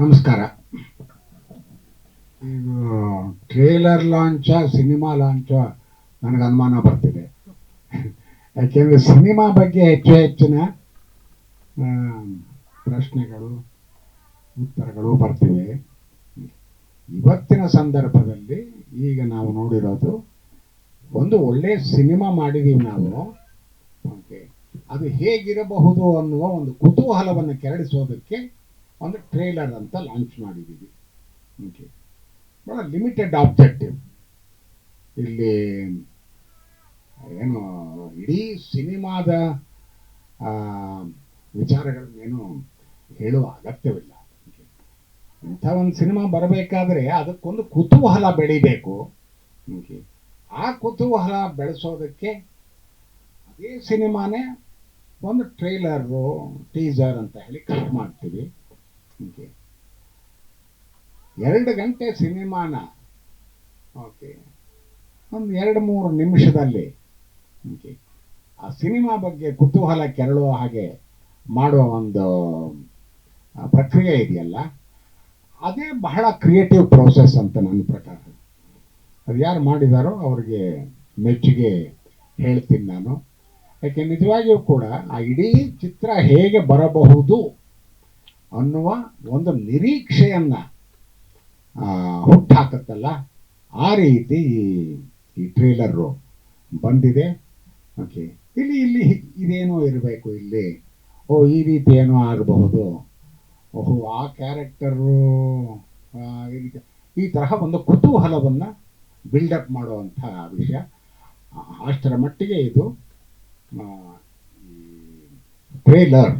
ನಮಸ್ಕಾರ. ಇದು trailer ಲಾಂಚ, cinema ಲಾಂಚ ನನಗೆ ಅನುಮಾನ ಬರ್ತಿದೆ. ಯಾಕೆಂದರೆ ಸಿನಿಮಾ ಬಗ್ಗೆ ಹೆಚ್ಚು ಹೆಚ್ಚಿನ ಪ್ರಶ್ನೆಗಳು, ಉತ್ತರಗಳು ಬರ್ತಿವೆ. ಇವತ್ತಿನ ಸಂದರ್ಭದಲ್ಲಿ ಈಗ ನಾವು ನೋಡಿರೋದು ಒಂದು ಒಳ್ಳೆ ಸಿನಿಮಾ ಮಾಡಿದೀವಿ ನಾವು. ಓಕೆ. ಅದು ಹೇಗಿರಬಹುದು ಅನ್ನುವ ಒಂದು ಕುತೂಹಲವನ್ನು ಕೆರಳಿಸೋದಕ್ಕೆ ಒಂದು ಟ್ರೇಲರ್ ಅಂತ ಲಾಂಚ್ ಮಾಡಿದ್ದೀವಿ. ಓಕೆ ಬಹಳ ಲಿಮಿಟೆಡ್ ಆಬ್ಜೆಕ್ಟಿವ್ ಇಲ್ಲಿ ಏನು, ಇಡೀ ಸಿನಿಮಾದ ವಿಚಾರಗಳನ್ನೇನು ಹೇಳುವ ಅಗತ್ಯವಿಲ್ಲ. ಇಂಥ ಒಂದು ಸಿನಿಮಾ ಬರಬೇಕಾದ್ರೆ ಅದಕ್ಕೊಂದು ಕುತೂಹಲ ಬೆಳಿಬೇಕು. ಓಕೆ ಆ ಕುತೂಹಲ ಬೆಳೆಸೋದಕ್ಕೆ ಅದೇ ಸಿನಿಮಾನೇ ಒಂದು ಟ್ರೇಲರು ಟೀಸರ್ ಅಂತ ಹೇಳಿ ಕಟ್ ಮಾಡ್ತೀವಿ. ಓಕೆ ಎರಡು ಗಂಟೆ ಸಿನಿಮಾನ. ಓಕೆ. ಒಂದು ಎರಡು ಮೂರು ನಿಮಿಷದಲ್ಲಿ ಓಕೆ ಆ ಸಿನಿಮಾ ಬಗ್ಗೆ ಕುತೂಹಲ ಕೆರಳುವ ಹಾಗೆ ಮಾಡುವ ಒಂದು ಪ್ರಕ್ರಿಯೆ ಇದೆಯಲ್ಲ. ಅದೇ ಬಹಳ ಕ್ರಿಯೇಟಿವ್ ಪ್ರೋಸೆಸ್ ಅಂತ ನನ್ನ ಪ್ರಕಾರ. ಅದು ಯಾರು ಮಾಡಿದಾರೋ ಅವ್ರಿಗೆ ಮೆಚ್ಚುಗೆ ಹೇಳ್ತೀನಿ ನಾನು. ಯಾಕೆ, ನಿಜವಾಗಿಯೂ ಕೂಡ ಆ ಇಡೀ ಚಿತ್ರ ಹೇಗೆ ಬರಬಹುದು ಅನ್ನುವ ಒಂದು ನಿರೀಕ್ಷೆಯನ್ನು ಹುಟ್ಟಾಕತ್ತಲ್ಲ ಆ ರೀತಿ ಈ- ಈ ಟ್ರೇಲರು ಬಂದಿದೆ. ಓಕೆ ಇಲ್ಲಿ ಇಲ್ಲಿ ಇದೇನೋ ಇರಬೇಕು ಇಲ್ಲಿ. ಓ, ಈ ರೀತಿ ಏನೋ ಆಗಬಹುದು. ಓಹೋ, ಆ ಕ್ಯಾರೆಕ್ಟರು ಈ ತರಹ ಒಂದು ಕುತೂಹಲವನ್ನು ಬಿಲ್ಡಪ್ ಮಾಡುವಂಥ ವಿಷಯ. ಅಷ್ಟರ ಮಟ್ಟಿಗೆ ಇದು ಈ ಟ್ರೇಲರ್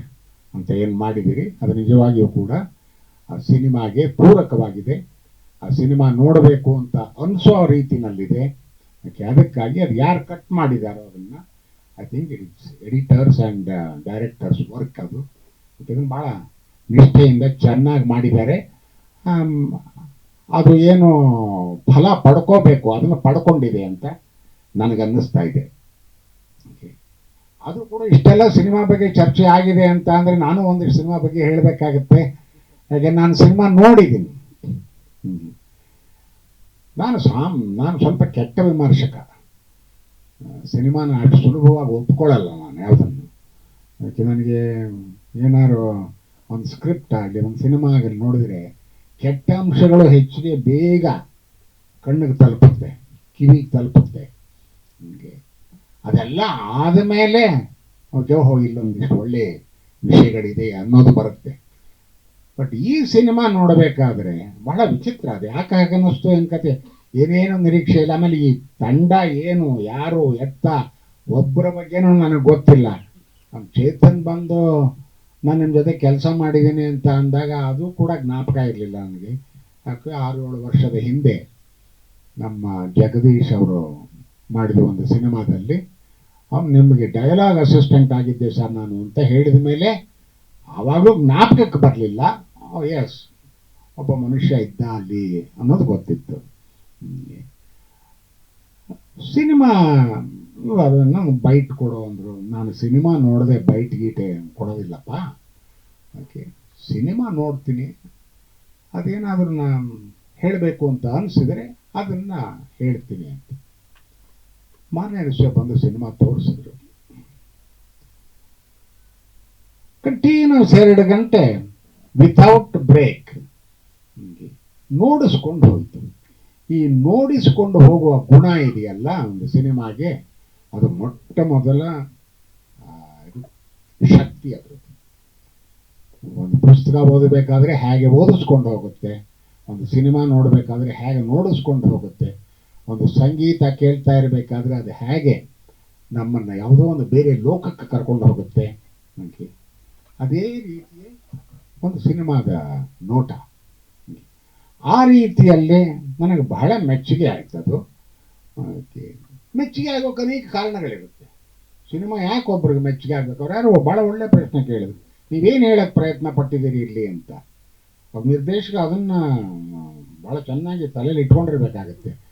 ಅಂತ ಏನು ಮಾಡಿದ್ದೀರಿ? ಅದು ನಿಜವಾಗಿಯೂ ಕೂಡ ಆ ಸಿನಿಮಾಗೆ ಪೂರಕವಾಗಿದೆ. ಆ ಸಿನಿಮಾ ನೋಡಬೇಕು ಅಂತ ಅನಿಸೋ ರೀತಿನಲ್ಲಿದೆ. ಅದಕ್ಕಾಗಿ ಅದು ಯಾರು ಕಟ್ ಮಾಡಿದಾರೋ ಅದನ್ನು I think it's editors and directors work ಅದು. ಇದನ್ನು ಭಾಳ ನಿಷ್ಠೆಯಿಂದ ಚೆನ್ನಾಗಿ ಮಾಡಿದ್ದಾರೆ. ಅದು ಏನು ಫಲ ಪಡ್ಕೋಬೇಕು, ಅದನ್ನು ಪಡ್ಕೊಂಡಿದೆ ಅಂತ ನನಗನ್ನಿಸ್ತಾ ಇದೆ. ಅದು ಕೂಡ ಇಷ್ಟೆಲ್ಲ ಸಿನಿಮಾ ಬಗ್ಗೆ ಚರ್ಚೆ ಆಗಿದೆ ಅಂತ ಅಂದರೆ ನಾನು ಒಂದಿಷ್ಟು ಸಿನಿಮಾ ಬಗ್ಗೆ ಹೇಳಬೇಕಾಗತ್ತೆ. ಹಾಗೆ ನಾನು ಸಿನಿಮಾ ನೋಡಿದ್ದೀನಿ. ನಾನು ಸಾಮ್, ನಾನು ಸ್ವಲ್ಪ ಕೆಟ್ಟ ವಿಮರ್ಶಕ. ಸಿನಿಮಾನ ಅಷ್ಟು ಸುಲಭವಾಗಿ ಒಪ್ಕೊಳ್ಳಲ್ಲ ನಾನು ಯಾವುದನ್ನು. ಅದಕ್ಕೆ ನನಗೆ ಏನಾದ್ರು ಒಂದು ಸ್ಕ್ರಿಪ್ಟ್ ಆಗಲಿ, ಒಂದು ಸಿನಿಮಾ ಆಗಲಿ ನೋಡಿದ್ರೆ ಕೆಟ್ಟ ಅಂಶಗಳು ಹೆಚ್ಚಿಗೆ ಬೇಗ ಕಣ್ಣಿಗೆ ತಲುಪುತ್ತೆ, ಕಿವಿಗೆ ತಲುಪುತ್ತೆ. ಹೀಗೆ. ಅದೆಲ್ಲ ಆದಮೇಲೆ ಹೋಗಿ ಇಲ್ಲೊಂದಿಷ್ಟು ಒಳ್ಳೆ ವಿಷಯಗಳಿದೆ ಅನ್ನೋದು ಬರುತ್ತೆ. ಬಟ್ ಈ ಸಿನಿಮಾ ನೋಡಬೇಕಾದ್ರೆ ಬಹಳ ವಿಚಿತ್ರ ಅದು. ಯಾಕೆ ಹಾಗೆ ಅನ್ನಿಸ್ತು ಏನು ಕತೆ. ಏನೇನು ನಿರೀಕ್ಷೆ ಇಲ್ಲ. ಆಮೇಲೆ ಈ ತಂಡ ಏನು, ಯಾರು, ಎತ್ತ ಒಬ್ಬರ ಬಗ್ಗೆನೂ ನನಗೆ ಗೊತ್ತಿಲ್ಲ. ಚೇತನ್ ಬಂದು ನಾನು ನಿಮ್ಮ ಜೊತೆ ಕೆಲಸ ಮಾಡಿದ್ದೀನಿ ಅಂತ ಅಂದಾಗ ಅದು ಕೂಡ ಜ್ಞಾಪಕ ಇರಲಿಲ್ಲ ನನಗೆ. ಯಾಕೆ ಆರು ಏಳು ವರ್ಷದ ಹಿಂದೆ ನಮ್ಮ ಜಗದೀಶ್ ಅವರು ಮಾಡಿದ ಒಂದು ಸಿನಿಮಾದಲ್ಲಿ ಅವ್ನು ನಿಮಗೆ ಡಯಲಾಗ್ ಅಸಿಸ್ಟೆಂಟ್ ಆಗಿದ್ದೆ ಸರ್ ನಾನು ಅಂತ ಹೇಳಿದ ಮೇಲೆ ಆವಾಗಲೂ ಜ್ಞಾಪಕಕ್ಕೆ ಬರಲಿಲ್ಲ. ಎಸ್ ಒಬ್ಬ ಮನುಷ್ಯ ಇದ್ದ ಅಲ್ಲಿ ಅನ್ನೋದು ಗೊತ್ತಿತ್ತು. ಸಿನಿಮಾ ಅದನ್ನು ಬೈಟ್ ಕೊಡೋ ಅಂದರು. ನಾನು ಸಿನಿಮಾ ನೋಡದೆ ಬೈಟ್ ಗೀಟೆ ಕೊಡೋದಿಲ್ಲಪ್ಪ. ಓಕೆ ಸಿನಿಮಾ ನೋಡ್ತೀನಿ. ಅದೇನಾದರೂ ನಾನು ಹೇಳಬೇಕು ಅಂತ ಅನಿಸಿದರೆ ಅದನ್ನು ಹೇಳ್ತೀನಿ ಅಂತ. ಮಾರನೇ ದಿವಸ ಬಂದು ಸಿನಿಮಾ ತೋರಿಸಿದ್ರು. ಕಂಟಿನ್ಯೂಸ್ ಎರಡು ಗಂಟೆ ವಿತೌಟ್ ಬ್ರೇಕ್ ನೋಡಿಸ್ಕೊಂಡು ಹೋಯ್ತು. ಈ ನೋಡಿಸ್ಕೊಂಡು ಹೋಗುವ ಗುಣ ಇದೆಯಲ್ಲ ಒಂದು ಸಿನಿಮಾಗೆ, ಅದು ಮೊಟ್ಟ ಮೊದಲ ಶಕ್ತಿ ಅದು. ಒಂದು ಪುಸ್ತಕ ಓದಬೇಕಾದ್ರೆ ಹೇಗೆ ಓದಿಸ್ಕೊಂಡು ಹೋಗುತ್ತೆ, ಒಂದು ಸಿನಿಮಾ ನೋಡಬೇಕಾದ್ರೆ ಹೇಗೆ ನೋಡಿಸ್ಕೊಂಡು ಹೋಗುತ್ತೆ ಒಂದು ಸಂಗೀತ ಕೇಳ್ತಾ ಇರಬೇಕಾದ್ರೆ ಅದು ಹೇಗೆ ನಮ್ಮನ್ನು ಯಾವುದೋ ಒಂದು ಬೇರೆ ಲೋಕಕ್ಕೆ ಕರ್ಕೊಂಡು ಹೋಗುತ್ತೆ ನನಗೆ ಅದೇ ರೀತಿಯ ಒಂದು ಸಿನಿಮಾದ ನೋಟ. ಆ ರೀತಿಯಲ್ಲಿ ನನಗೆ ಬಹಳ ಮೆಚ್ಚುಗೆ ಆಯ್ತು ಅದು. ಮೆಚ್ಚುಗೆ ಆಗೋಕೆ ಅನೇಕ ಕಾರಣಗಳಿರುತ್ತೆ. ಸಿನಿಮಾ ಯಾಕೆ ಒಬ್ರಿಗೆ ಮೆಚ್ಚುಗೆ ಆಗ್ಬೇಕು? ಅವ್ರು ಯಾರು ಭಾಳ ಒಳ್ಳೆ ಪ್ರಶ್ನೆ ಕೇಳಿದ್ರು. ನೀವೇನು ಹೇಳಕ್ಕೆ ಪ್ರಯತ್ನ ಪಟ್ಟಿದ್ದೀರಿ ಇರಲಿ ಅಂತ. ಒಬ್ಬ ನಿರ್ದೇಶಕ ಅದನ್ನು ಭಾಳ ಚೆನ್ನಾಗಿ ತಲೆಯಲ್ಲಿ ಇಟ್ಕೊಂಡಿರ್ಬೇಕಾಗತ್ತೆ.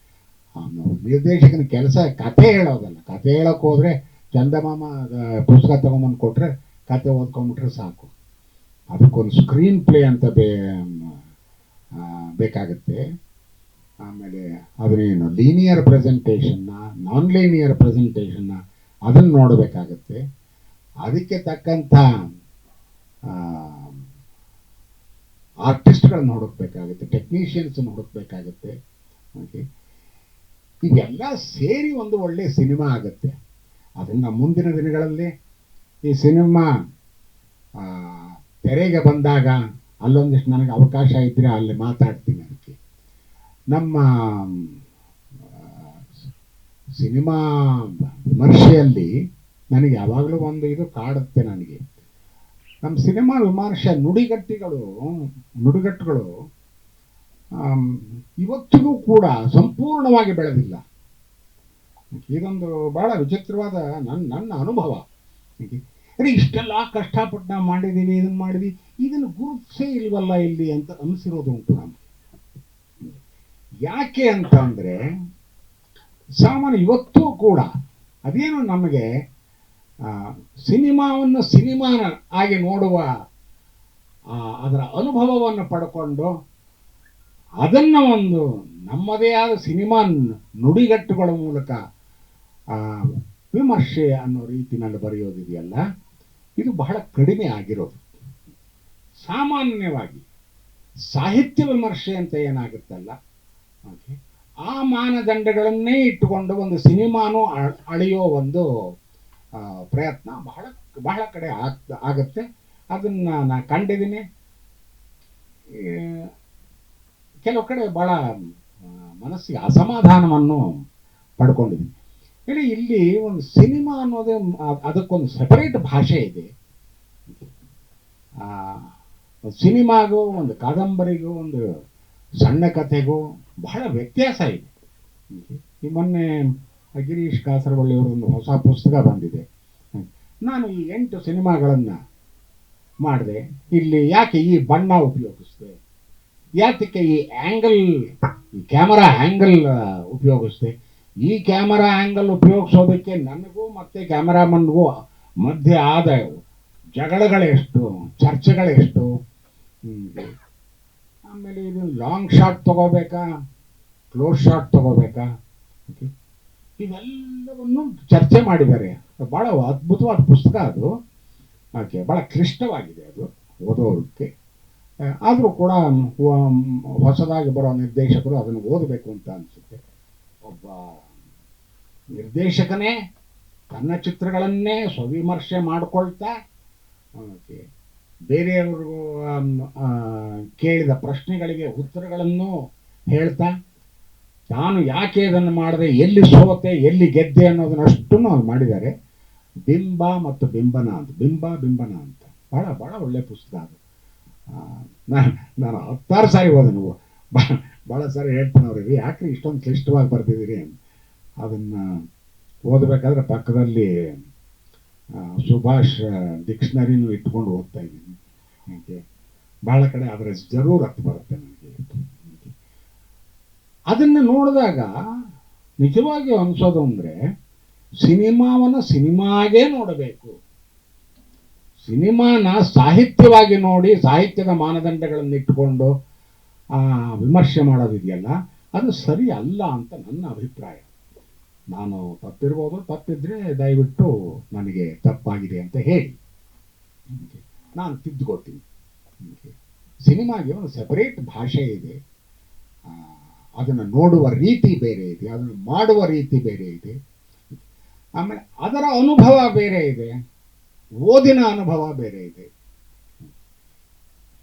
ನಿರ್ದೇಶಕನ ಕೆಲಸ ಕತೆ ಹೇಳೋದಲ್ಲ. ಕತೆ ಹೇಳೋಕೆ ಹೋದರೆ ಚಂದಮಾಮ ಪುಸ್ತಕ ತೊಗೊಂಬಂದು ಕೊಟ್ಟರೆ ಕತೆ ಓದ್ಕೊಂಬಿಟ್ರೆ ಸಾಕು. ಅದಕ್ಕೊಂದು ಸ್ಕ್ರೀನ್ ಪ್ಲೇ ಅಂತ ಬೇ ಬೇಕಾಗುತ್ತೆ. ಆಮೇಲೆ ಅದನ್ನೇನು ಲೀನಿಯರ್ ಪ್ರೆಸೆಂಟೇಷನ್ನ ನಾನ್ ಲೀನಿಯರ್ ಪ್ರೆಸೆಂಟೇಷನ್ನ ಅದನ್ನು ನೋಡಬೇಕಾಗತ್ತೆ. ಅದಕ್ಕೆ ತಕ್ಕಂಥ ಆರ್ಟಿಸ್ಟ್ಗಳನ್ನ ಹುಡುಕ್ಬೇಕಾಗುತ್ತೆ ಟೆಕ್ನಿಷಿಯನ್ಸ್ ಹುಡುಕ್ಬೇಕಾಗುತ್ತೆ. ಓಕೆ ಇವೆಲ್ಲ ಸೇರಿ ಒಂದು ಒಳ್ಳೆ ಸಿನಿಮಾ ಆಗುತ್ತೆ. ಅದನ್ನು ಮುಂದಿನ ದಿನಗಳಲ್ಲಿ ಈ ಸಿನಿಮಾ ತೆರೆಗೆ ಬಂದಾಗ ಅಲ್ಲೊಂದಿಷ್ಟು ನನಗೆ ಅವಕಾಶ ಇದ್ದರೆ ಅಲ್ಲಿ ಮಾತಾಡ್ತೀನಿ ಅದಕ್ಕೆ. ನಮ್ಮ ಸಿನಿಮಾ ವಿಮರ್ಶೆಯಲ್ಲಿ ನನಗೆ ಯಾವಾಗಲೂ ಒಂದು ಇದು ಕಾಡುತ್ತೆ ನನಗೆ. ನಮ್ಮ ಸಿನಿಮಾ ವಿಮರ್ಶೆ ನುಡಿಗಟ್ಟಿಗಳು, ನುಡಿಗಟ್ಟುಗಳು ಇವತ್ತಿಗೂ ಕೂಡ ಸಂಪೂರ್ಣವಾಗಿ ಬೆಳೆದಿಲ್ಲ. ಇದೊಂದು ಬಹಳ ವಿಚಿತ್ರವಾದ ನನ್ನ ನನ್ನ ಅನುಭವ. ಅರೆ, ಇಷ್ಟೆಲ್ಲ ಕಷ್ಟಪಟ್ಟು ನಾವು ಮಾಡಿದ್ದೀವಿ ಇದನ್ನು ಮಾಡಿದ್ವಿ ಇದನ್ನು ಗುರುತಿಸೇ ಇಲ್ವಲ್ಲ ಇಲ್ಲಿ ಅಂತ ಅನಿಸಿರೋದು ಉಂಟು ನಮಗೆ. ಯಾಕೆ ಅಂತ ಅಂದರೆ, ಸಾಮಾನ್ಯ ಇವತ್ತೂ ಕೂಡ ಅದೇನು ನಮಗೆ ಸಿನಿಮಾವನ್ನು ಸಿನಿಮಾನ ಆಗಿ ನೋಡುವ ಅದರ ಅನುಭವವನ್ನು ಪಡ್ಕೊಂಡು ಅದನ್ನು ಒಂದು ನಮ್ಮದೇ ಆದ ಸಿನಿಮಾ ನುಡಿಗಟ್ಟುಗಳ ಮೂಲಕ ವಿಮರ್ಶೆ ಅನ್ನೋ ರೀತಿನಲ್ಲಿ ಬರೆಯೋದಿದೆಯಲ್ಲ, ಇದು ಬಹಳ ಕಡಿಮೆ ಆಗಿರೋದು. ಸಾಮಾನ್ಯವಾಗಿ ಸಾಹಿತ್ಯ ವಿಮರ್ಶೆ ಅಂತ ಏನಾಗುತ್ತಲ್ಲ ಓಕೆ ಆ ಮಾನದಂಡಗಳನ್ನೇ ಇಟ್ಟುಕೊಂಡು ಒಂದು ಸಿನಿಮಾನು ಅಳೆಯೋ ಒಂದು ಪ್ರಯತ್ನ ಬಹಳ ಬಹಳ ಕಡೆ ಆಗ್ತ ಆಗುತ್ತೆ. ಅದನ್ನು ನಾನು ಕಂಡಿದ್ದೀನಿ ಕೆಲವು ಕಡೆ ಭಾಳ ಮನಸ್ಸಿಗೆ ಅಸಮಾಧಾನವನ್ನು ಪಡ್ಕೊಂಡಿದ್ದೀನಿ. ಹೇಳಿ, ಇಲ್ಲಿ ಒಂದು ಸಿನಿಮಾ ಅನ್ನೋದೇ ಅದಕ್ಕೊಂದು ಸೆಪರೇಟ್ ಭಾಷೆ ಇದೆ. ಸಿನಿಮಾಗೂ, ಒಂದು ಕಾದಂಬರಿಗೂ, ಒಂದು ಸಣ್ಣ ಕಥೆಗೂ ಬಹಳ ವ್ಯತ್ಯಾಸ ಇದೆ. ಈ ಮೊನ್ನೆ ಗಿರೀಶ್ ಕಾಸರವಳ್ಳಿ ಒಂದು ಹೊಸ ಪುಸ್ತಕ ಬಂದಿದೆ. ನಾನು ಈ ಎಂಟು ಸಿನಿಮಾಗಳನ್ನು ಮಾಡಿದೆ. ಇಲ್ಲಿ ಯಾಕೆ ಈ ಬಣ್ಣ ಉಪಯೋಗಿಸಿದೆ? ಯಾತಕ್ಕೆ ಈ ಆ್ಯಂಗಲ್ ಕ್ಯಾಮರಾ ಆ್ಯಂಗಲ್ ಉಪಯೋಗಿಸಿದೆ? ಈ ಕ್ಯಾಮರಾ ಆ್ಯಂಗಲ್ ಉಪಯೋಗಿಸೋದಕ್ಕೆ ನನಗೂ ಮತ್ತೆ ಕ್ಯಾಮರಾಮನ್ಗೂ ಮಧ್ಯೆ ಆದ ಜಗಳಗಳೆಷ್ಟು, ಚರ್ಚೆಗಳೆಷ್ಟು. ಆಮೇಲೆ ಇದು ಲಾಂಗ್ ಶಾಟ್ ತಗೋಬೇಕಾ? ಕ್ಲೋಸ್ ಶಾಟ್ ತಗೋಬೇಕಾ? ಇವೆಲ್ಲವನ್ನು ಚರ್ಚೆ ಮಾಡಿದ್ದಾರೆ. ಭಾಳ ಅದ್ಭುತವಾದ ಪುಸ್ತಕ ಅದು. ಓಕೆ ಭಾಳ ಕ್ಲಿಷ್ಟವಾಗಿದೆ ಅದು ಓದೋದಕ್ಕೆ. ಆದರೂ ಕೂಡ ಹೊಸದಾಗಿ ಬರೋ ನಿರ್ದೇಶಕರು ಅದನ್ನು ಓದಬೇಕು ಅಂತ ಅನಿಸುತ್ತೆ. ಒಬ್ಬ ನಿರ್ದೇಶಕನೇ ತನ್ನ ಚಿತ್ರಗಳನ್ನೇ ಸ್ವವಿಮರ್ಶೆ ಮಾಡಿಕೊಳ್ತಾ ಬೇರೆಯವ್ರಿಗೂ ಬೇರೆಯವರು ಕೇಳಿದ ಪ್ರಶ್ನೆಗಳಿಗೆ ಉತ್ತರಗಳನ್ನು ಹೇಳ್ತಾ, ತಾನು ಯಾಕೆ ಇದನ್ನು ಮಾಡಿದೆ ಎಲ್ಲಿ ಸೋತೆ, ಎಲ್ಲಿ ಗೆದ್ದೆ ಅನ್ನೋದನ್ನಷ್ಟು ಅವ್ರು ಮಾಡಿದ್ದಾರೆ. ಬಿಂಬ ಮತ್ತು ಬಿಂಬನ ಅಂತ, ಬಿಂಬ, ಬಿಂಬನ ಅಂತ. ಭಾಳ ಭಾಳ ಒಳ್ಳೆ ಪುಸ್ತಕ ಅದು. ನಾನು ನಾನು ಹತ್ತಾರು ಸಾರಿ ಹೋದೆ ನೀವು. ಭಾಳ ಸಾರಿ ಹೇಳ್ತೀನಿ ಅವ್ರಿಗೆ ಇಷ್ಟೊಂದು ಕ್ಲಿಷ್ಟವಾಗಿ ಬರ್ತಿದ್ದೀರಿ ಅದನ್ನು ಓದಬೇಕಾದ್ರೆ ಪಕ್ಕದಲ್ಲಿ ಸುಭಾಷ್ ಡಿಕ್ಷನರಿನೂ ಇಟ್ಕೊಂಡು ಓದ್ತಾ ಇದ್ದೀನಿ. ಓಕೆ? ಭಾಳ ಕಡೆ ಅದರ ಜರೂರ್ ಅರ್ಥ ಬರುತ್ತೆ ನನಗೆ. ಅದನ್ನು ನೋಡಿದಾಗ ನಿಜವಾಗಿ ಅನಿಸೋದು ಅಂದರೆ, ಸಿನಿಮಾವನ್ನು ಸಿನಿಮಾಗೇ ನೋಡಬೇಕು. ಸಿನಿಮಾನ ಸಾಹಿತ್ಯವಾಗಿ ನೋಡಿ ಸಾಹಿತ್ಯದ ಮಾನದಂಡಗಳನ್ನು ಇಟ್ಟುಕೊಂಡು ವಿಮರ್ಶೆ ಮಾಡೋದಿದೆಯಲ್ಲ, ಅದು ಸರಿ ಅಲ್ಲ ಅಂತ ನನ್ನ ಅಭಿಪ್ರಾಯ ನಾನು ತಪ್ಪಿರ್ಬೋದು, ತಪ್ಪಿದ್ರೆ ದಯವಿಟ್ಟು ನನಗೆ ತಪ್ಪಾಗಿದೆ ಅಂತ ಹೇಳಿ. ನಾನು ತಿದ್ದುಕೊಳ್ತೀನಿ. ಸಿನಿಮಾಗೆ ಒಂದು ಸೆಪರೇಟ್ ಭಾಷೆ ಇದೆ ಅದನ್ನು ನೋಡುವ ರೀತಿ ಬೇರೆ ಇದೆ, ಅದನ್ನು ಮಾಡುವ ರೀತಿ ಬೇರೆ ಇದೆ ಆಮೇಲೆ ಅದರ ಅನುಭವ ಬೇರೆ ಇದೆ ಓದಿನ ಅನುಭವ ಬೇರೆ ಇದೆ.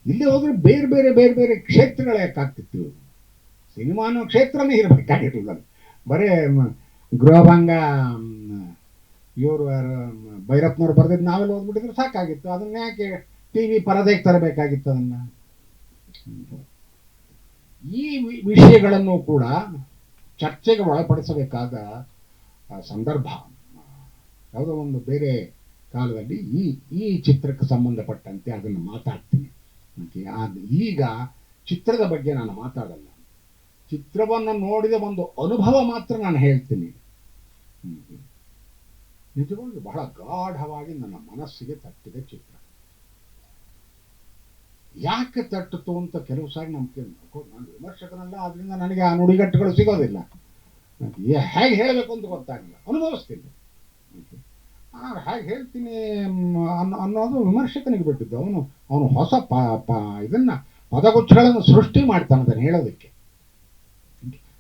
ಇಲ್ಲಿ ಹೋದ್ರೆ ಬೇರೆ ಬೇರೆ ಬೇರೆ ಬೇರೆ ಕ್ಷೇತ್ರಗಳು ಯಾಕಾಗ್ತಿತ್ತು ಸಿನಿಮಾ ಅನ್ನೋ ಕ್ಷೇತ್ರನೇ ಇರಬೇಕಾಗಿರಲಿಲ್ಲ ಬರೇ ಗೃಹಭಂಗ ಇವರು ಭೈರಪ್ಪನವ್ರು ಬರೆದಿದ್ದು ನಾವೆಲ್ಲ ಓದ್ಬಿಟ್ಟಿದ್ರೆ ಸಾಕಾಗಿತ್ತು. ಅದನ್ನ ಯಾಕೆ ಟಿ ವಿ ಪರದೆಗೆ ತರಬೇಕಾಗಿತ್ತು ಅದನ್ನ? ಈ ವಿಷಯಗಳನ್ನು ಕೂಡ ಚರ್ಚೆಗೆ ಒಳಪಡಿಸಬೇಕಾದ ಸಂದರ್ಭ. ಯಾವುದೋ ಒಂದು ಬೇರೆ ಕಾಲದಲ್ಲಿ ಈ ಈ ಚಿತ್ರಕ್ಕೆ ಸಂಬಂಧಪಟ್ಟಂತೆ ಅದನ್ನು ಮಾತಾಡ್ತೀನಿ. ಓಕೆ ಅದು ಈಗ ಚಿತ್ರದ ಬಗ್ಗೆ ನಾನು ಮಾತಾಡಲ್ಲ. ಚಿತ್ರವನ್ನು ನೋಡಿದ ಒಂದು ಅನುಭವ ಮಾತ್ರ ನಾನು ಹೇಳ್ತೀನಿ. ನಿಜವಾಗಿ ಬಹಳ ಗಾಢವಾಗಿ ನನ್ನ ಮನಸ್ಸಿಗೆ ತಟ್ಟಿದ ಚಿತ್ರ. ಯಾಕೆ ತಟ್ಟಿತು ಅಂತ ಕೆಲವು ಸಾರಿ ನಮ್ಗೆ ನಾನು ವಿಮರ್ಶಕನಲ್ಲ, ಆದ್ರಿಂದ ನನಗೆ ಆ ನುಡಿಗಟ್ಟುಗಳು ಸಿಗೋದಿಲ್ಲ. ಹೇಗೆ ಹೇಳಬೇಕು ಅಂತ ಗೊತ್ತಾಗಿಲ್ಲ ಅನುಭವಿಸ್ತೀನಿ. ಹೇಗೆ ಹೇಳ್ತೀನಿ ಅನ್ನೋ ಅನ್ನೋದು ವಿಮರ್ಶಕನಿಗೆ ಬಿಟ್ಟಿದ್ದು. ಅವನು ಅವನು ಹೊಸ ಪ ಪ ಇದನ್ನ, ಪದಗುಚ್ಛಗಳನ್ನು ಸೃಷ್ಟಿ ಮಾಡ್ತಾನೆ ಅದನ್ನು ಹೇಳೋದಕ್ಕೆ.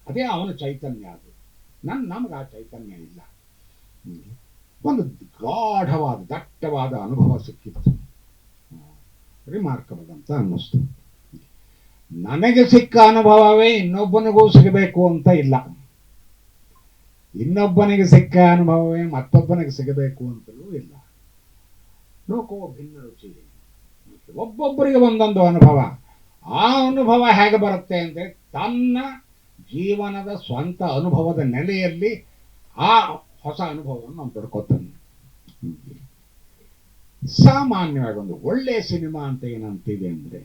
ಅದೇ ಅವನ ಚೈತನ್ಯ ಅದು. ನನ್ನ ನಮ್ಗೆ ಆ ಚೈತನ್ಯ ಇಲ್ಲ. ಒಂದು ಗಾಢವಾದ, ದಟ್ಟವಾದ ಅನುಭವ ಸಿಕ್ಕಿತ್ತು. ರಿಮಾರ್ಕಬಲ್ ಅಂತ ಅನ್ನಿಸ್ತು. ನನಗೆ ಸಿಕ್ಕ ಅನುಭವವೇ ಇನ್ನೊಬ್ಬನಿಗೂ ಸಿಗಬೇಕು ಅಂತ ಇಲ್ಲ. ಇನ್ನೊಬ್ಬನಿಗೆ ಸಿಕ್ಕ ಅನುಭವವೇ ಮತ್ತೊಬ್ಬನಿಗೆ ಸಿಗಬೇಕು ಅಂತಲೂ ಇಲ್ಲ. ಲೋಕೋ ಭಿನ್ನ ರುಚಿ. ಒಬ್ಬೊಬ್ಬರಿಗೆ ಒಂದೊಂದು ಅನುಭವ. ಆ ಅನುಭವ ಹೇಗೆ ಬರುತ್ತೆ ಅಂದರೆ ತನ್ನ ಜೀವನದ ಸ್ವಂತ ಅನುಭವದ ನೆಲೆಯಲ್ಲಿ ಆ ಹೊಸ ಅನುಭವವನ್ನು ನಾವು ಪಡ್ಕೋತಾನೆ. ಸಾಮಾನ್ಯವಾಗಿ ಒಂದು ಒಳ್ಳೆಯ ಸಿನಿಮಾ ಅಂತ ಏನಂತಿದೆ ಅಂದರೆ,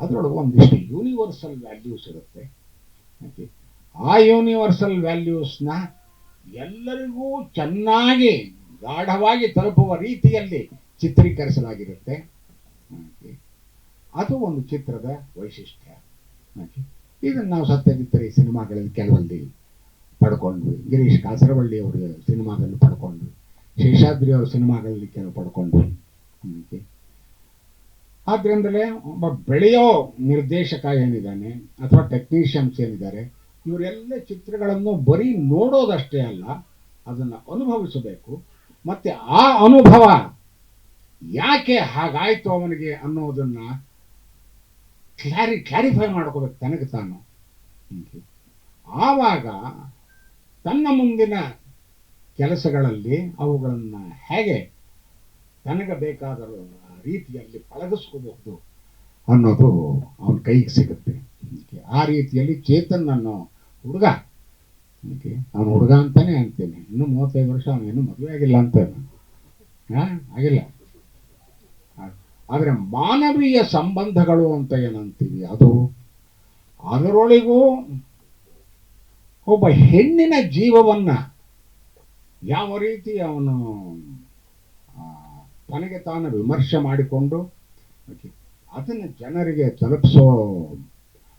ಅದರೊಳಗೆ ಒಂದಿಷ್ಟು ಯೂನಿವರ್ಸಲ್ ವ್ಯಾಲ್ಯೂಸ್ ಇರುತ್ತೆ. ಆ ಯೂನಿವರ್ಸಲ್ ವ್ಯಾಲ್ಯೂಸ್ನ ಎಲ್ಲರಿಗೂ ಚೆನ್ನಾಗಿ, ಗಾಢವಾಗಿ ತಲುಪುವ ರೀತಿಯಲ್ಲಿ ಚಿತ್ರೀಕರಿಸಲಾಗಿರುತ್ತೆ. ಅದು ಒಂದು ಚಿತ್ರದ ವೈಶಿಷ್ಟ್ಯ. ಇದನ್ನು ನಾವು ಸತ್ಯಜಿತ್ರಿ ಸಿನಿಮಾಗಳಲ್ಲಿ ಕೆಲವಲ್ಲಿ ಪಡ್ಕೊಂಡ್ವಿ. ಗಿರೀಶ್ ಕಾಸರವಳ್ಳಿ ಅವರ ಸಿನಿಮಾದಲ್ಲಿ ಪಡ್ಕೊಂಡ್ವಿ. ಶೇಷಾದ್ರಿ ಅವರ ಸಿನಿಮಾಗಳಲ್ಲಿ ಕೆಲವು ಪಡ್ಕೊಂಡ್ವಿ. ಆದ್ದರಿಂದಲೇ ಒಬ್ಬ ಬೆಳೆಯೋ ನಿರ್ದೇಶಕ ಏನಿದ್ದಾನೆ, ಅಥವಾ ಟೆಕ್ನಿಷಿಯನ್ಸ್ ಏನಿದ್ದಾರೆ ಇವರೆಲ್ಲ ಚಿತ್ರಗಳನ್ನು ಬರೀ ನೋಡೋದಷ್ಟೇ ಅಲ್ಲ, ಅದನ್ನು ಅನುಭವಿಸಬೇಕು. ಮತ್ತೆ ಆ ಅನುಭವ ಯಾಕೆ ಹಾಗಾಯಿತು ಅವನಿಗೆ ಅನ್ನೋದನ್ನು ಕ್ಲಾರಿ, ಕ್ಲಾರಿಫೈ ಮಾಡ್ಕೋಬೇಕು ತನಗೆ ತಾನು. ಆವಾಗ ತನ್ನ ಮುಂದಿನ ಕೆಲಸಗಳಲ್ಲಿ ಅವುಗಳನ್ನು ಹೇಗೆ ತನಗೆ ಬೇಕಾದ ರೀತಿಯಲ್ಲಿ ಪಳಗಿಸ್ಕೋಬಹುದು ಅನ್ನೋದು ಅವನ ಕೈಗೆ ಸಿಗುತ್ತೆ. ಆ ರೀತಿಯಲ್ಲಿ ಚೇತನ್ ಅನ್ನೋ ಹುಡುಗ. ಅವನು ಹುಡುಗ ಅಂತಾನೆ ಅಂತೀನಿ. ಇನ್ನು ಮೂವತ್ತೈದು ವರ್ಷ ಅವನು ಇನ್ನೂ ಮದುವೆ ಆಗಿಲ್ಲ ಅಂತ ಆಗಿಲ್ಲ. ಆದರೆ ಮಾನವೀಯ ಸಂಬಂಧಗಳು ಅಂತ ಏನಂತೀವಿ ಅದು? ಅದರೊಳಗೂ ಒಬ್ಬ ಹೆಣ್ಣಿನ ಜೀವವನ್ನ ಯಾವ ರೀತಿ ಅವನು ತನಗೆ ತಾನು ವಿಮರ್ಶೆ ಮಾಡಿಕೊಂಡು ಅದನ್ನು ಜನರಿಗೆ ತಲುಪಿಸೋ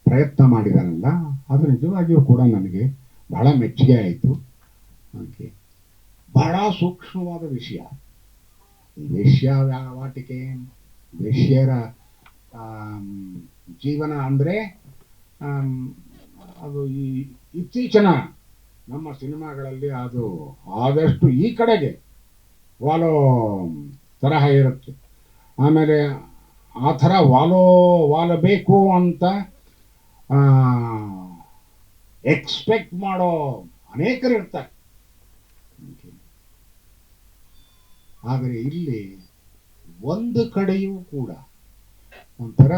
ಪ್ರಯತ್ನ ಮಾಡಿದಾರಲ್ಲ ಅದು ನಿಜವಾಗಿಯೂ ಕೂಡ ನನಗೆ ಬಹಳ ಮೆಚ್ಚುಗೆ ಆಯಿತು. ಓಕೆ. ಬಹಳ ಸೂಕ್ಷ್ಮವಾದ ವಿಷಯ. ವೇಷ್ಯ ವಾಟಿಕೆ ವೇಶ್ಯರ ಜೀವನ ಅಂದರೆ ಅದು ಈ ಇತ್ತೀಚಿನ ನಮ್ಮ ಸಿನಿಮಾಗಳಲ್ಲಿ ಅದು ಆದಷ್ಟು ಈ ಕಡೆಗೆ ವಾಲೋ ತರಹ ಇರುತ್ತೆ. ಆಮೇಲೆ ಆ ಥರ ವಾಲೋ, ವಾಲಬೇಕು ಅಂತ ಎಕ್ಸ್ಪೆಕ್ಟ್ ಮಾಡೋ ಅನೇಕರು ಇರ್ತಾರೆ. ಆದರೆ ಇಲ್ಲಿ ಒಂದು ಕಡೆಯೂ ಕೂಡ ಒಂಥರ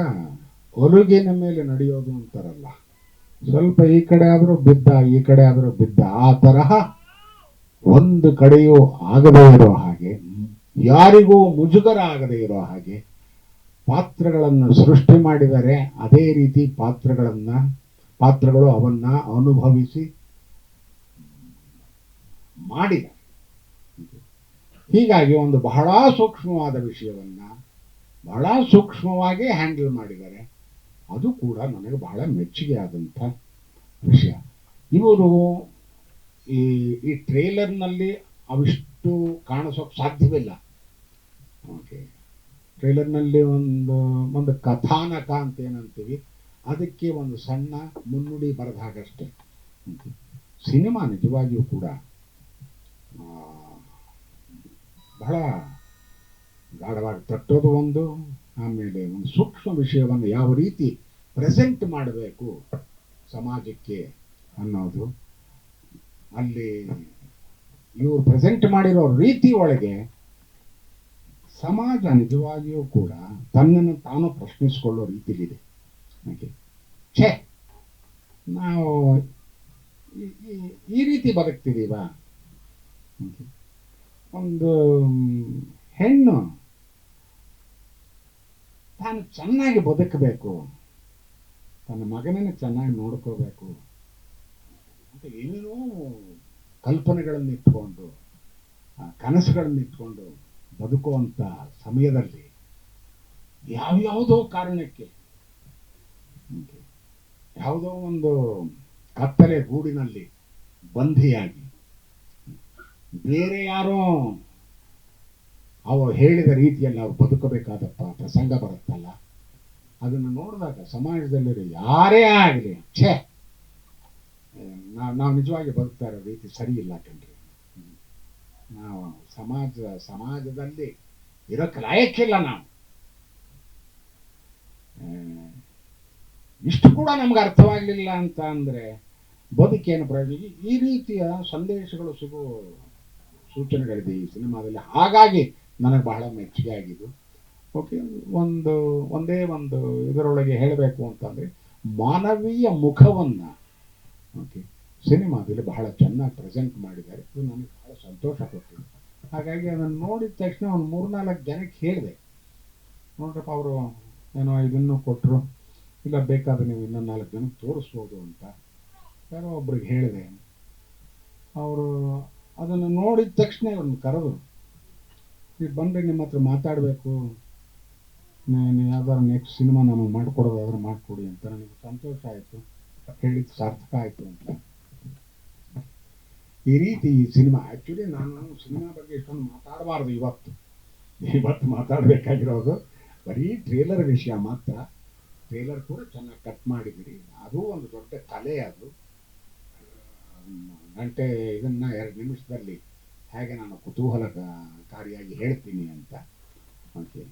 ಒಲುಗಿನ ಮೇಲೆ ನಡೆಯೋದು ಅಂತಾರಲ್ಲ. ಸ್ವಲ್ಪ ಈ ಕಡೆ ಆದರೂ ಬಿದ್ದ, ಈ ಕಡೆ ಆದರೂ ಬಿದ್ದ, ಆ ತರಹ ಒಂದು ಕಡೆಯೂ ಆಗದೇ ಇರೋ ಹಾಗೆ, ಯಾರಿಗೂ ಮುಜುಗರ ಆಗದೇ ಇರೋ ಹಾಗೆ ಪಾತ್ರಗಳನ್ನು ಸೃಷ್ಟಿ ಮಾಡಿದರೆ ಅದೇ ರೀತಿ ಪಾತ್ರಗಳನ್ನ, ಪಾತ್ರಗಳು ಅವನ್ನ ಅನುಭವಿಸಿ ಮಾಡಿದ. ಹೀಗಾಗಿ ಒಂದು ಬಹಳ ಸೂಕ್ಷ್ಮವಾದ ವಿಷಯವನ್ನ ಬಹಳ ಸೂಕ್ಷ್ಮವಾಗಿ ಹ್ಯಾಂಡಲ್ ಮಾಡಿದ್ದಾರೆ ಅದು ಕೂಡ ನನಗೆ ಬಹಳ ಮೆಚ್ಚುಗೆ ಆದಂಥ ವಿಷಯ. ಇವರು ಈ ಈ ಟ್ರೇಲರ್ನಲ್ಲಿ ಅವಿಷ್ಟು ಕಾಣಿಸೋಕೆ ಸಾಧ್ಯವಿಲ್ಲ. ಓಕೆ. ಟ್ರೇಲರ್ನಲ್ಲಿ ಒಂದು ಒಂದು ಕಥಾನಕ ಅಂತ ಏನಂತೀವಿ ಅದಕ್ಕೆ ಒಂದು ಸಣ್ಣ ಮುನ್ನುಡಿ ಬರೆದ ಸಿನಿಮಾ ನಿಜವಾಗಿಯೂ ಕೂಡ ಬಹಳ ಗಾಢವಾಗಿ ತಟ್ಟೋದು ಒಂದು, ಆಮೇಲೆ ಒಂದು ಸೂಕ್ಷ್ಮ ವಿಷಯವನ್ನು ಯಾವ ರೀತಿ ಪ್ರೆಸೆಂಟ್ ಮಾಡಬೇಕು ಸಮಾಜಕ್ಕೆ ಅನ್ನೋದು. ಅಲ್ಲಿ ಇವರು ಪ್ರೆಸೆಂಟ್ ಮಾಡಿರೋ ರೀತಿ ಒಳಗೆ ಸಮಾಜ ನಿಜವಾಗಿಯೂ ಕೂಡ ತನ್ನನ್ನು ತಾನು ಪ್ರಶ್ನಿಸಿಕೊಳ್ಳೋ ರೀತಿಲಿದೆ ಓಕೆ ಛೇ! ನಾವು ಈ- ರೀತಿ ಬದುಕ್ತಿದ್ದೀವ. ಒಂದು ಹೆಣ್ಣು ತಾನು ಚೆನ್ನಾಗಿ ಬದುಕಬೇಕು. ತನ್ನ ಮಗನನ್ನು ಚೆನ್ನಾಗಿ ನೋಡ್ಕೋಬೇಕು ಅಂತ ಏನೇನೋ ಕಲ್ಪನೆಗಳನ್ನು ಇಟ್ಕೊಂಡು ಕನಸುಗಳನ್ನು ಇಟ್ಕೊಂಡು ಬದುಕುವಂಥ ಸಮಯದಲ್ಲಿ ಯಾವ್ಯಾವುದೋ ಕಾರಣಕ್ಕೆ. ಯಾವುದೋ ಒಂದು ಕತ್ತಲೆ ಗೂಡಿನಲ್ಲಿ ಬಂಧಿಯಾಗಿ ಬೇರೆ ಯಾರೋ ಅವರು ಹೇಳಿದ ರೀತಿಯಲ್ಲಿ ಅವ್ರು ಬದುಕಬೇಕಾದ ಪ್ರಸಂಗ ಬರುತ್ತಲ್ಲ, ಅದನ್ನು ನೋಡಿದಾಗ ಸಮಾಜದಲ್ಲಿರೋ ಯಾರೇ ಆಗಲಿ ಛೇ, ನಾವು ನಾವು ನಿಜವಾಗಿ ಬದುಕ್ತಾ ಇರೋ ರೀತಿ ಸರಿ ಇಲ್ಲ ಕಣ್ರಿ. ನಾವು ಸಮಾಜ, ಸಮಾಜದಲ್ಲಿ ಇರೋಕ್ಕೆ ಲಾಯಕ್ಕಿಲ್ಲ ನಾವು. ಇಷ್ಟು ಕೂಡ ನಮ್ಗೆ ಅರ್ಥವಾಗಲಿಲ್ಲ ಅಂತ ಅಂದರೆ ಬದುಕೇನು ಪ್ರಯೋಜನ ಈ- ರೀತಿಯ ಸಂದೇಶಗಳು ಸಿಗೋ ಸೂಚನೆಗಳಿದೆ ಈ ಸಿನಿಮಾದಲ್ಲಿ. ಹಾಗಾಗಿ ನನಗೆ ಬಹಳ ಮೆಚ್ಚುಗೆ ಆಗಿದ್ದು. ಓಕೆ, ಒಂದು, ಒಂದೇ ಒಂದು ಇದರೊಳಗೆ ಹೇಳಬೇಕು ಅಂತಂದರೆ ಮಾನವೀಯ ಮುಖವನ್ನು, ಓಕೆ, ಸಿನಿಮಾದಲ್ಲಿ ಬಹಳ ಚೆನ್ನಾಗಿ ಪ್ರೆಸೆಂಟ್ ಮಾಡಿದ್ದಾರೆ. ಇದು ನನಗೆ ಸಂತೋಷ ಕೊಟ್ಟಿದೆ ಹಾಗಾಗಿ ಅದನ್ನು ನೋಡಿದ ತಕ್ಷಣ ಒಂದು ಮೂರ್ನಾಲ್ಕು ಜನಕ್ಕೆ ಹೇಳಿದೆ, ನೋಡ್ರಪ್ಪ ಅವರು, ಏನೋ ಇದನ್ನು ಕೊಟ್ಟರು ಇಲ್ಲ ಬೇಕಾದ್ರೆ ನೀವು ಇನ್ನೊಂದು ನಾಲ್ಕು ಜನಕ್ಕೆ ತೋರಿಸ್ಬೋದು ಅಂತ. ಯಾರೋ ಒಬ್ರಿಗೆ ಹೇಳಿದೆ. ಅವರು ಅದನ್ನು ನೋಡಿದ ತಕ್ಷಣ ಇವ್ರನ್ನ ಕರೆದ್ರು ನೀವು ಬಂದರೆ ನಿಮ್ಮ ಹತ್ರ ಮಾತಾಡಬೇಕು. ನೀವು ಯಾವ್ದಾದ್ರು ನೆಕ್ಸ್ಟ್ ಸಿನಿಮಾ ನಮಗೆ ಮಾಡಿಕೊಡೋದಾದ್ರೆ ಮಾಡಿಕೊಡಿ ಅಂತ ನನಗೆ ಸಂತೋಷ ಆಯಿತು, ಹೇಳಿದ್ದು ಸಾರ್ಥಕ ಆಯಿತು ಅಂತ. ಈ ರೀತಿ ಈ ಸಿನಿಮಾ ಆ್ಯಕ್ಚುಲಿ ನಾನು ಸಿನಿಮಾ ಬಗ್ಗೆ ಇಷ್ಟೊಂದು ಮಾತಾಡಬಾರ್ದು ಇವತ್ತು. ಇವತ್ತು ಮಾತಾಡಬೇಕಾಗಿರೋದು ಬರೀ ಟ್ರೇಲರ್ ವಿಷಯ ಮಾತ್ರ. ಟ್ರೇಲರ್ ಕೂಡ ಚೆನ್ನಾಗಿ ಕಟ್ ಮಾಡಿದಿರಿ ಅದು ಒಂದು ದೊಡ್ಡ ಕಲೆ ಅದು. ಗಂಟೆ ಇದನ್ನ ಎರಡು ನಿಮಿಷದಲ್ಲಿ ಹೇಗೆ ನಾನು ಕುತೂಹಲಕಾರಿಯಾಗಿ ಹೇಳ್ತೀನಿ ಅಂತ ಓಕೆ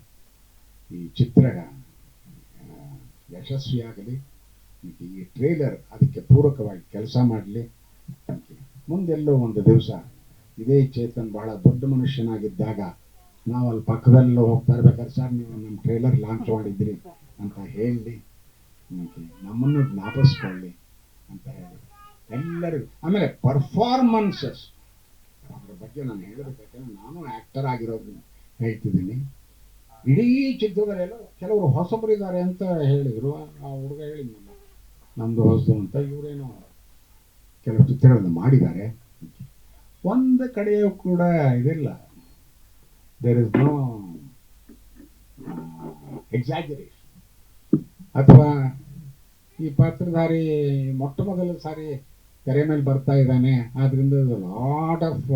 ಈ ಚಿತ್ರ ಯಶಸ್ವಿಯಾಗಲಿ, ಈ ಟ್ರೇಲರ್ ಅದಕ್ಕೆ ಪೂರಕವಾಗಿ ಕೆಲಸ ಮಾಡಲಿ ಮುಂದೆಲ್ಲೋ ಒಂದು ದಿವಸ ಇದೇ ಚೇತನ್ ಬಹಳ ದೊಡ್ಡ ಮನುಷ್ಯನಾಗಿದ್ದಾಗ ನಾವು ಅಲ್ಲಿ ಪಕ್ಕದಲ್ಲೋ ಹೋಗ್ತಾ ಇರ್ಬೇಕಾದ್ರೆ ಸರ್, ನೀವು ನಮ್ಮ ಟ್ರೇಲರ್ ಲಾಂಚ್ ಮಾಡಿದ್ರಿ ಅಂತ ಹೇಳಿ ನಮ್ಮನ್ನು ಜ್ಞಾಪಿಸ್ಕೊಳ್ಳಿ ಅಂತ ಹೇಳಿ ಎಲ್ಲರಿಗೂ ಆಮೇಲೆ ಪರ್ಫಾರ್ಮೆನ್ಸಸ್ ಅದ್ರ ಬಗ್ಗೆ ನಾನು ಹೇಳಬೇಕಂದ್ರೆ ನಾನು ಆ್ಯಕ್ಟರ್ ಆಗಿರೋದು ಹೇಳ್ತಿದ್ದೀನಿ. ಇಡೀ ಚಿತ್ರದಲ್ಲೆಲ್ಲ ಕೆಲವರು ಹೊಸಬರಿದ್ದಾರೆ ಅಂತ ಹೇಳಿದರು. ಆ ಹುಡುಗ ಹೇಳಿದ್ನಲ್ಲ ನಮ್ಮದು ಹೊಸದು ಅಂತ, ಇವರೇನೋ ಕೆಲವು ಚಿತ್ರಗಳನ್ನು ಮಾಡಿದ್ದಾರೆ. ಒಂದು ಕಡೆಯೂ ಕೂಡ ಇದಿಲ್ಲ. ದೇರ್ ಇಸ್ ನೋ ಎಕ್ಸಾಜರೇಷನ್ ಅಥವಾ ಈ ಪಾತ್ರಧಾರಿ ಮೊಟ್ಟ ಮೊದಲ ಸಾರಿ ತೆರೆ ಮೇಲೆ ಬರ್ತಾ ಇದ್ದಾನೆ ಆದ್ದರಿಂದ ಲಾಟ್ ಆಫ್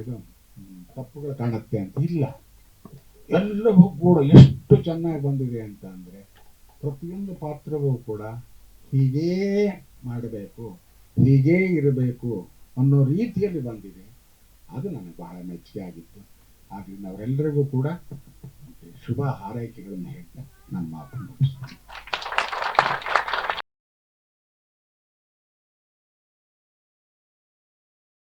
ಇದು, ತಪ್ಪುಗಳು ಕಾಣುತ್ತೆ ಅಂತ ಇಲ್ಲ. ಎಲ್ಲವೂ ಕೂಡ ಎಷ್ಟು ಚೆನ್ನಾಗಿ ಬಂದಿದೆ ಅಂತ ಅಂದರೆ ಪ್ರತಿಯೊಂದು ಪಾತ್ರವೂ ಕೂಡ ಹೀಗೇ ಮಾಡಬೇಕು, ಹೀಗೇ ಇರಬೇಕು ಅನ್ನೋ ರೀತಿಯಲ್ಲಿ ಬಂದಿದೆ. ಅದು ನನಗೆ ಬಹಳ ಮೆಚ್ಚುಗೆ ಆಗಿತ್ತು ಹಾಗೆ ಅವರೆಲ್ಲರಿಗೂ ಕೂಡ ಶುಭ ಹಾರೈಕೆಗಳನ್ನು ಹೇಳ್ತಾ ನನ್ನ ಮಾತನ್ನು ಮುಗಿಸ್ತೀನಿ.